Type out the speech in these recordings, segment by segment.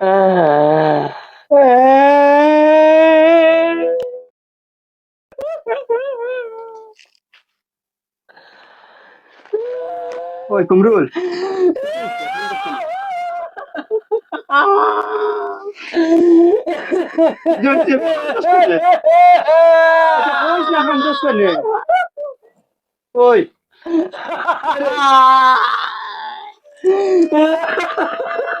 à. À. Ôi Kumrul. Götüm.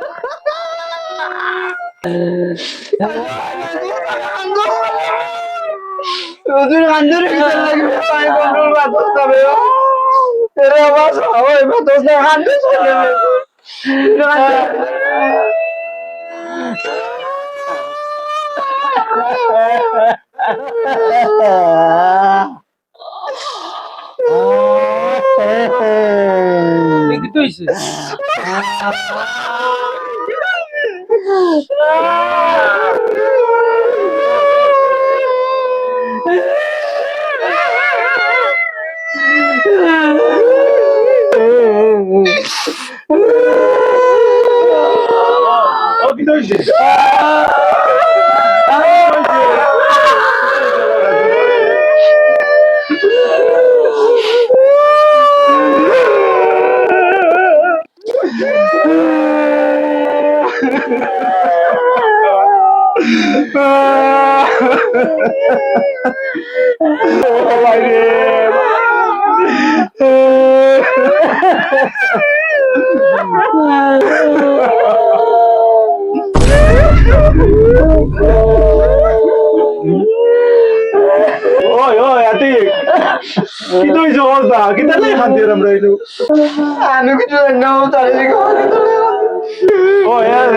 요즘 간절히 기다리기 위하여 돈을 받았다며? 내려와서 아버지 받았다 간절히 기다리기 위하여 또 있어요. 아, Olha que doideira. কি তো হইছে ওই ওই আতি কি তো হইছে অবস্থা কি তাহলে শান্তি আমরা এইটু আমি কিছু নাও তাহলে ও यार উঠো তা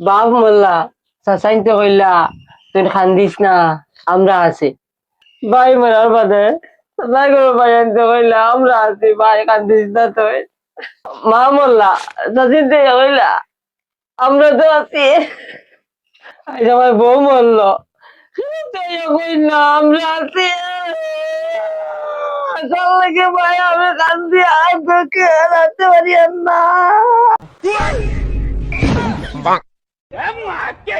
বাপ মোল্লা সাসাইতে কইলা তুই খান্দিস না, আমরা আছি। ভাই মরার বাদে ভাই আনতে কইলা, আমরা আছি, ভাই না তুই মা মোল্লা কইলা, আমরা তো আছি। আমার বউ মরল আমরা আছি। ভাই, আমি কান্দি আর তোকে পারি না।